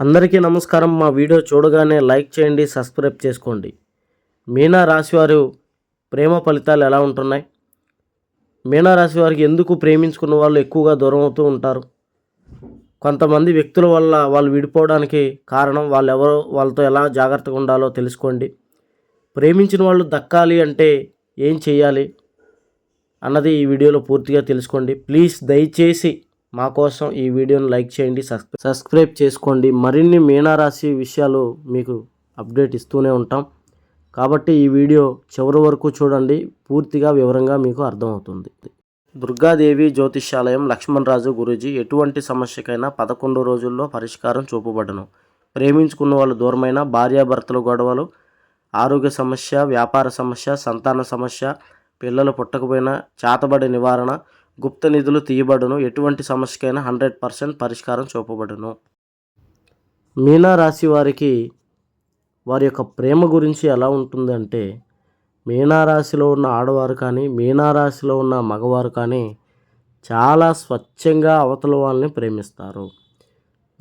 అందరికీ నమస్కారం. మా వీడియో చూడగానే లైక్ చేయండి సబ్స్క్రైబ్ చేసుకోండి. మీనా రాశివారు ప్రేమ ఫలితాలు ఎలా ఉంటున్నాయి? మీనా రాశి వారికి ఎందుకు ప్రేమించుకున్న వాళ్ళు ఎక్కువగా దూరం అవుతూ ఉంటారు? కొంతమంది వ్యక్తుల వల్ల వాళ్ళు విడిపోవడానికి కారణం వాళ్ళు ఎవరో వాళ్ళతో ఎలా జాగ్రత్తగా ఉండాలో తెలుసుకోండి. ప్రేమించిన వాళ్ళు దక్కాలి అంటే ఏం చేయాలి? అన్నది ఈ వీడియోలో పూర్తిగా తెలుసుకోండి. ప్లీజ్ దయచేసి మా కోసం ఈ వీడియోని లైక్ చేయండి సబ్స్క్రై- సబ్స్క్రైబ్ చేసుకోండి. మరిన్ని మీనారాశి విషయాలు మీకు అప్డేట్ ఇస్తూనే ఉంటాం. కాబట్టి ఈ వీడియో చివరి వరకు చూడండి. పూర్తిగా వివరంగా మీకు అర్థమవుతుంది. దుర్గాదేవి జ్యోతిష్యాలయం లక్ష్మణరాజు గురూజీ ఎటువంటి సమస్యకైనా పదకొండు రోజుల్లో పరిష్కారం చూపబడను. ప్రేమించుకున్న వాళ్ళు దూరమైన భార్యాభర్తల గొడవలు ఆరోగ్య సమస్య వ్యాపార సమస్య సంతాన సమస్య పిల్లలు పుట్టకపోయినా చేతబడి నివారణ గుప్త నిధులు తీయబడును. ఎటువంటి సమస్యకైనా హండ్రెడ్ పర్సెంట్ పరిష్కారం చూపబడును. మీనారాశి వారికి వారి యొక్క ప్రేమ గురించి ఎలా ఉంటుందంటే మీనారాశిలో ఉన్న ఆడవారు కానీ మీనారాశిలో ఉన్న మగవారు కానీ చాలా స్వచ్ఛంగా అవతల వాళ్ళని ప్రేమిస్తారు.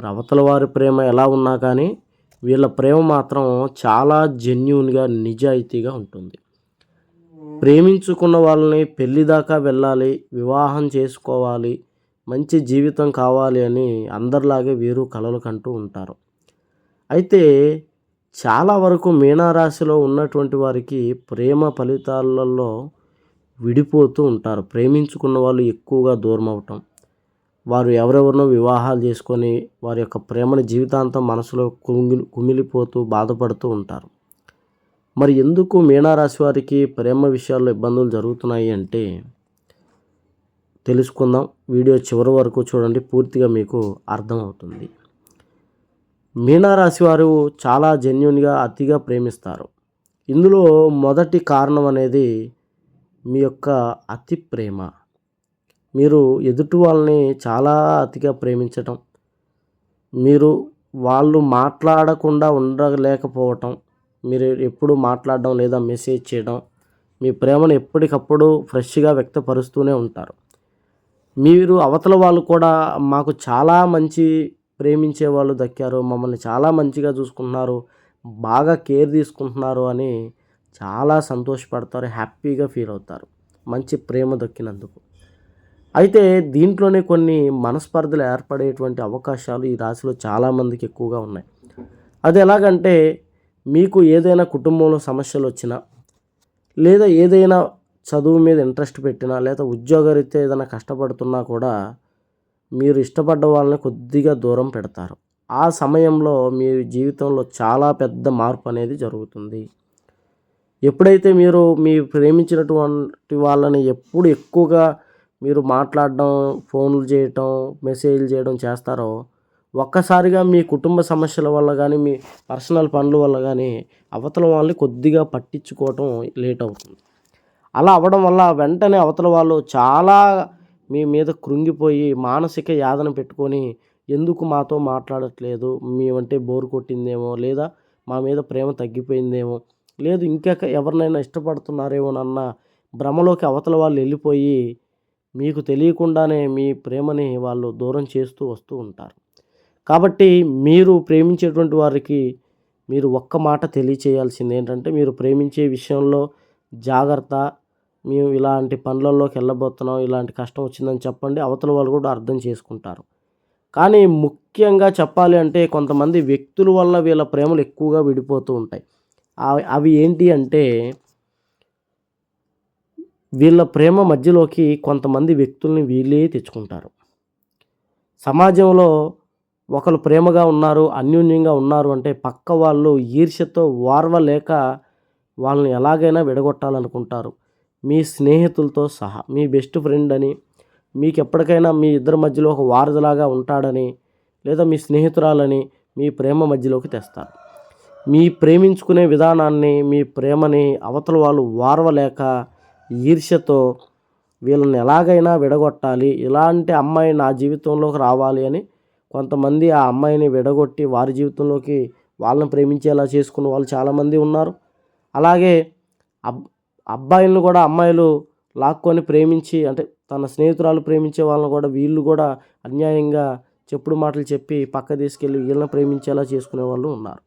అవతల వారి ప్రేమ ఎలా ఉన్నా కానీ వీళ్ళ ప్రేమ మాత్రం చాలా జెన్యున్గా నిజాయితీగా ఉంటుంది. ప్రేమించుకున్న వాళ్ళని పెళ్ళి దాకా వెళ్ళాలి వివాహం చేసుకోవాలి మంచి జీవితం కావాలి అని అందరిలాగే వీరు కలలు కంటూ ఉంటారు. అయితే చాలా వరకు మీనారాశిలో ఉన్నటువంటి వారికి ప్రేమ ఫలితాలలో విడిపోతూ ఉంటారు. ప్రేమించుకున్న వాళ్ళు ఎక్కువగా దూరం అవటం వారు ఎవరెవరినో వివాహాలు చేసుకొని వారి యొక్క ప్రేమని జీవితాంతం మనసులో కుమిలి కుమిలిపోతూ బాధపడుతూ ఉంటారు. మరి ఎందుకు మీనారాశి వారికి ప్రేమ విషయాల్లో ఇబ్బందులు జరుగుతున్నాయి అంటే తెలుసుకుందాం. వీడియో చివరి వరకు చూడండి పూర్తిగా మీకు అర్థమవుతుంది. మీనారాశి వారు చాలా జెన్యున్గా అతిగా ప్రేమిస్తారు. ఇందులో మొదటి కారణం అనేది మీ యొక్క అతి ప్రేమ. మీరు ఎదుటి వాళ్ళని చాలా అతిగా ప్రేమించటం మీరు వాళ్ళు మాట్లాడకుండా ఉండలేకపోవటం మీరు ఎప్పుడు మాట్లాడడం లేదా మెసేజ్ చేయడం మీ ప్రేమను ఎప్పటికప్పుడు ఫ్రెష్గా వ్యక్తపరుస్తూనే ఉంటారు. మీరు అవతల వాళ్ళు కూడా మాకు చాలా మంచి ప్రేమించే వాళ్ళు దక్కారు మమ్మల్ని చాలా మంచిగా చూసుకుంటున్నారు బాగా కేర్ తీసుకుంటున్నారు అని చాలా సంతోషపడతారు హ్యాపీగా ఫీల్ అవుతారు. మంచి ప్రేమ దక్కినందుకు. అయితే దీంట్లోనే కొన్ని మనస్పర్ధలు ఏర్పడేటువంటి అవకాశాలు ఈ రాశిలో చాలామందికి ఎక్కువగా ఉన్నాయి. అది ఎలాగంటే మీకు ఏదైనా కుటుంబంలో సమస్యలు వచ్చినా లేదా ఏదైనా చదువు మీద ఇంట్రెస్ట్ పెట్టినా లేదా ఉద్యోగరీత్యా ఏదైనా కష్టపడుతున్నా కూడా మీరు ఇష్టపడ్డ వాళ్ళని కొద్దిగా దూరం పెడతారు. ఆ సమయంలో మీ జీవితంలో చాలా పెద్ద మార్పు అనేది జరుగుతుంది. ఎప్పుడైతే మీరు మీ ప్రేమించినటువంటి వాళ్ళని ఎప్పుడు ఎక్కువగా మీరు మాట్లాడడం ఫోన్లు చేయటం మెసేజ్లు చేయడం చేస్తారో ఒక్కసారిగా మీ కుటుంబ సమస్యల వల్ల కానీ మీ పర్సనల్ పనుల వల్ల కానీ అవతల వాళ్ళని కొద్దిగా పట్టించుకోవటం లేట్ అవుతుంది. అలా అవ్వడం వల్ల వెంటనే అవతల వాళ్ళు చాలా మీ మీద కృంగిపోయి మానసిక యాతన పెట్టుకొని ఎందుకు మాతో మాట్లాడట్లేదు? మేమంటే బోరు కొట్టిందేమో? లేదా మా మీద ప్రేమ తగ్గిపోయిందేమో? లేదు ఇంకా ఎవరినైనా ఇష్టపడుతున్నారేమోనన్న భ్రమలోకి అవతల వాళ్ళు వెళ్ళిపోయి మీకు తెలియకుండానే మీ ప్రేమని వాళ్ళు దూరం చేస్తూ వస్తూ ఉంటారు. కాబట్టి మీరు ప్రేమించేటువంటి వారికి మీరు ఒక్క మాట తెలియచేయాల్సింది ఏంటంటే మీరు ప్రేమించే విషయంలో జాగ్రత్త. మేము ఇలాంటి పనులలోకి వెళ్ళబోతున్నాం ఇలాంటి కష్టం వచ్చిందని చెప్పండి. అవతల వాళ్ళు కూడా అర్థం చేసుకుంటారు. కానీ ముఖ్యంగా చెప్పాలి అంటే కొంతమంది వ్యక్తుల వల్ల వీళ్ళ ప్రేమలు ఎక్కువగా విడిపోతూ ఉంటాయి. అవి అవి ఏంటి అంటే వీళ్ళ ప్రేమ మధ్యలోకి కొంతమంది వ్యక్తుల్ని వీళ్ళే తెచ్చుకుంటారు. సమాజంలో ఒకరు ప్రేమగా ఉన్నారు అన్యోన్యంగా ఉన్నారు అంటే పక్క వాళ్ళు ఈర్ష్యతో వార్వలేక వాళ్ళని ఎలాగైనా విడగొట్టాలనుకుంటారు. మీ స్నేహితులతో సహా మీ బెస్ట్ ఫ్రెండ్ అని మీకు ఎప్పటికైనా మీ ఇద్దరి మధ్యలో ఒక వారధిలాగా ఉంటాడని లేదా మీ స్నేహితురాలని మీ ప్రేమ మధ్యలోకి తెస్తారు. మీ ప్రేమించుకునే విధానాన్ని మీ ప్రేమని అవతల వాళ్ళు వారవలేక ఈర్ష్యతో వీళ్ళని ఎలాగైనా విడగొట్టాలి ఇలాంటి అమ్మాయి నా జీవితంలోకి రావాలి అని కొంతమంది ఆ అమ్మాయిని విడగొట్టి వారి జీవితంలోకి వాళ్ళని ప్రేమించేలా చేసుకున్న వాళ్ళు చాలామంది ఉన్నారు. అలాగే అబ్ అబ్బాయిలను కూడా అమ్మాయిలు లాక్కొని ప్రేమించి అంటే తన స్నేహితురాలు ప్రేమించే వాళ్ళని కూడా వీళ్ళు కూడా అన్యాయంగా చెప్పుడు మాటలు చెప్పి పక్క తీసుకెళ్ళి వీళ్ళని ప్రేమించేలా చేసుకునే వాళ్ళు ఉన్నారు.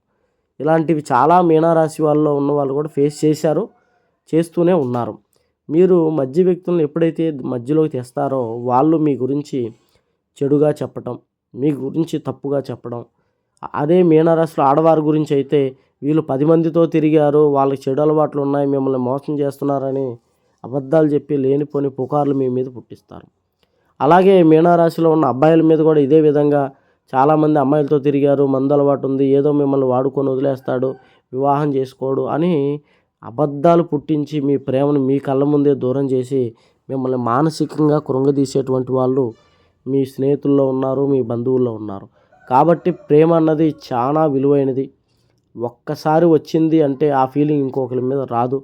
ఇలాంటివి చాలా మీనారాశి వాళ్ళలో ఉన్న వాళ్ళు కూడా ఫేస్ చేశారు చేస్తూనే ఉన్నారు. మీరు మధ్య వ్యక్తులను ఎప్పుడైతే మధ్యలోకి తెస్తారో వాళ్ళు మీ గురించి చెడుగా చెప్పటం మీ గురించి తప్పుగా చెప్పడం. అదే మీనరాశిలో ఆడవారి గురించి అయితే వీళ్ళు పది మందితో తిరిగారు వాళ్ళకి చెడు అలవాట్లు ఉన్నాయి మిమ్మల్ని మోసం చేస్తున్నారని అబద్ధాలు చెప్పి లేనిపోని పుకార్లు మీ మీద పుట్టిస్తారు. అలాగే మీనారాశిలో ఉన్న అబ్బాయిల మీద కూడా ఇదే విధంగా చాలామంది అమ్మాయిలతో తిరిగారు మందు అలవాటు ఉంది ఏదో మిమ్మల్ని వాడుకొని వదిలేస్తాడు వివాహం చేసుకోడు అని అబద్ధాలు పుట్టించి మీ ప్రేమను మీ కళ్ళ ముందే దూరం చేసి మిమ్మల్ని మానసికంగా కృంగదీసేటువంటి వాళ్ళు మీ స్నేహితుల్లో ఉన్నారు మీ బంధువుల్లో ఉన్నారు. కాబట్టి ప్రేమ అన్నది చాలా విలువైనది. ఒక్కసారి వచ్చింది అంటే ఆ ఫీలింగ్ ఇంకొకరి మీద రాదు.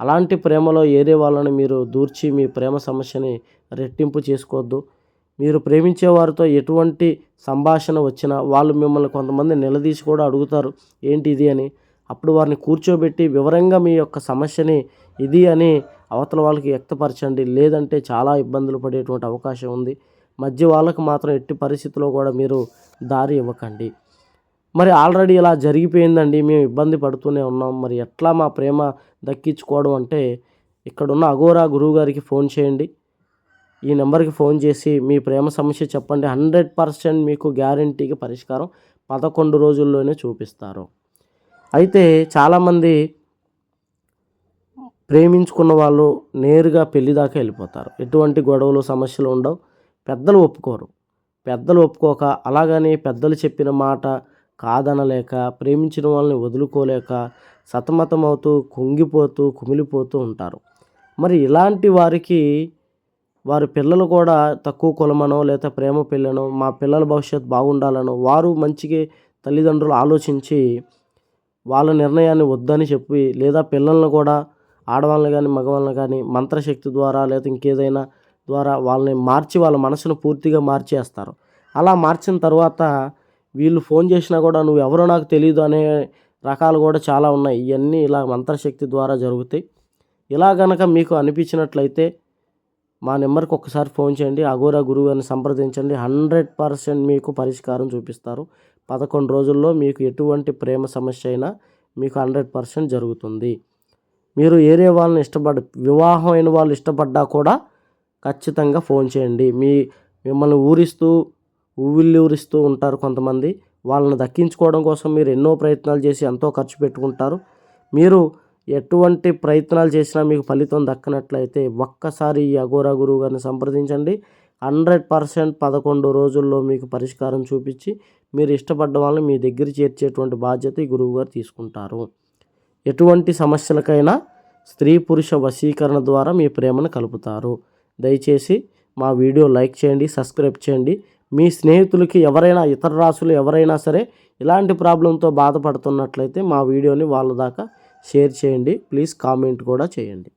అలాంటి ప్రేమలో ఏరే వాళ్ళని మీరు దూర్చి మీ ప్రేమ సమస్యని రెట్టింపు చేసుకోవద్దు. మీరు ప్రేమించే వారితో ఎటువంటి సంభాషణ వచ్చినా వాళ్ళు మిమ్మల్ని కొంతమంది నిలదీసి కూడా అడుగుతారు ఏంటి ఇది అని. అప్పుడు వారిని కూర్చోబెట్టి వివరంగా మీ యొక్క సమస్యని ఇది అని అవతల వాళ్ళకి వ్యక్తపరచండి. లేదంటే చాలా ఇబ్బందులు పడేటువంటి అవకాశం ఉంది. మధ్య వాళ్ళకు మాత్రం ఎట్టి పరిస్థితిలో కూడా మీరు దారి ఇవ్వకండి. మరి ఆల్రెడీ ఇలా జరిగిపోయిందండి. మేము ఇబ్బంది పడుతూనే ఉన్నాం. మరి ఎట్లా మా ప్రేమ దక్కించుకోవడం అంటే ఇక్కడున్న అఘోరా గురువు గారికి ఫోన్ చేయండి. ఈ నెంబర్కి ఫోన్ చేసి మీ ప్రేమ సమస్య చెప్పండి. హండ్రెడ్ పర్సెంట్ మీకు గ్యారంటీకి పరిష్కారం పదకొండు రోజుల్లోనే చూపిస్తారు. అయితే చాలామంది ప్రేమించుకున్న వాళ్ళు నేరుగా పెళ్ళి దాకా వెళ్ళిపోతారు. ఎటువంటి గొడవలు సమస్యలు ఉండవు. పెద్దలు ఒప్పుకోరు. పెద్దలు ఒప్పుకోక అలాగని పెద్దలు చెప్పిన మాట కాదనలేక ప్రేమించిన వాళ్ళని వదులుకోలేక సతమతమవుతూ కుంగిపోతూ కుమిలిపోతూ ఉంటారు. మరి ఇలాంటి వారికి వారి పిల్లలు కూడా తక్కువ కులమనో లేదా ప్రేమ పిల్లనో మా పిల్లల భవిష్యత్తు బాగుండాలనో వారు మంచిగా తల్లిదండ్రులు ఆలోచించి వాళ్ళ నిర్ణయాన్ని వద్దని చెప్పి లేదా పిల్లల్ని కూడా ఆడవాళ్ళని కానీ మగవాళ్ళని కానీ మంత్రశక్తి ద్వారా లేదా ఇంకేదైనా ద్వారా వాళ్ళని మార్చి వాళ్ళ మనసును పూర్తిగా మార్చేస్తారు. అలా మార్చిన తర్వాత వీళ్ళు ఫోన్ చేసినా కూడా నువ్వు ఎవరో నాకు తెలియదు అనే రకాలు కూడా చాలా ఉన్నాయి. ఇవన్నీ ఇలా మంత్రశక్తి ద్వారా జరుగుతాయి. ఇలా గనక మీకు అనిపించినట్లయితే మా నెంబర్కి ఒకసారి ఫోన్ చేయండి. అఘోరా గురువు అని సంప్రదించండి. హండ్రెడ్ పర్సెంట్ మీకు పరిష్కారం చూపిస్తారు. పదకొండు రోజుల్లో మీకు ఎటువంటి ప్రేమ సమస్య అయినా మీకు హండ్రెడ్ పర్సెంట్ జరుగుతుంది. మీరు ఏరే వాళ్ళని ఇష్టపడ వివాహం అయిన వాళ్ళు ఇష్టపడ్డా కూడా ఖచ్చితంగా ఫోన్ చేయండి. మీ మిమ్మల్ని ఊరిస్తూ ఊవిల్లి ఊరిస్తూ ఉంటారు కొంతమంది. వాళ్ళని దక్కించుకోవడం కోసం మీరు ఎన్నో ప్రయత్నాలు చేసి ఎంతో ఖర్చు పెట్టుకుంటారు. మీరు ఎటువంటి ప్రయత్నాలు చేసినా మీకు ఫలితం దక్కనట్లయితే ఒక్కసారి ఈ అఘోరా గురువు గారిని సంప్రదించండి. హండ్రెడ్ పర్సెంట్ పదకొండు రోజుల్లో మీకు పరిష్కారం చూపించి మీరు ఇష్టపడ్డ వాళ్ళని మీ దగ్గర చేర్చేటువంటి బాధ్యత ఈ గురువు గారు తీసుకుంటారు. ఎటువంటి సమస్యలకైనా స్త్రీ పురుష వశీకరణ ద్వారా మీ ప్రేమను కలుపుతారు. దయచేసి మా వీడియో లైక్ చేయండి సబ్స్క్రైబ్ చేయండి. మీ స్నేహితులకి ఎవరైనా ఇతర రాసులు ఎవరైనా సరే ఇలాంటి ప్రాబ్లంతో బాధపడుతున్నట్లయితే మా వీడియోని వాళ్ళ దాకా షేర్ చేయండి. ప్లీజ్ కామెంట్ కూడా చేయండి.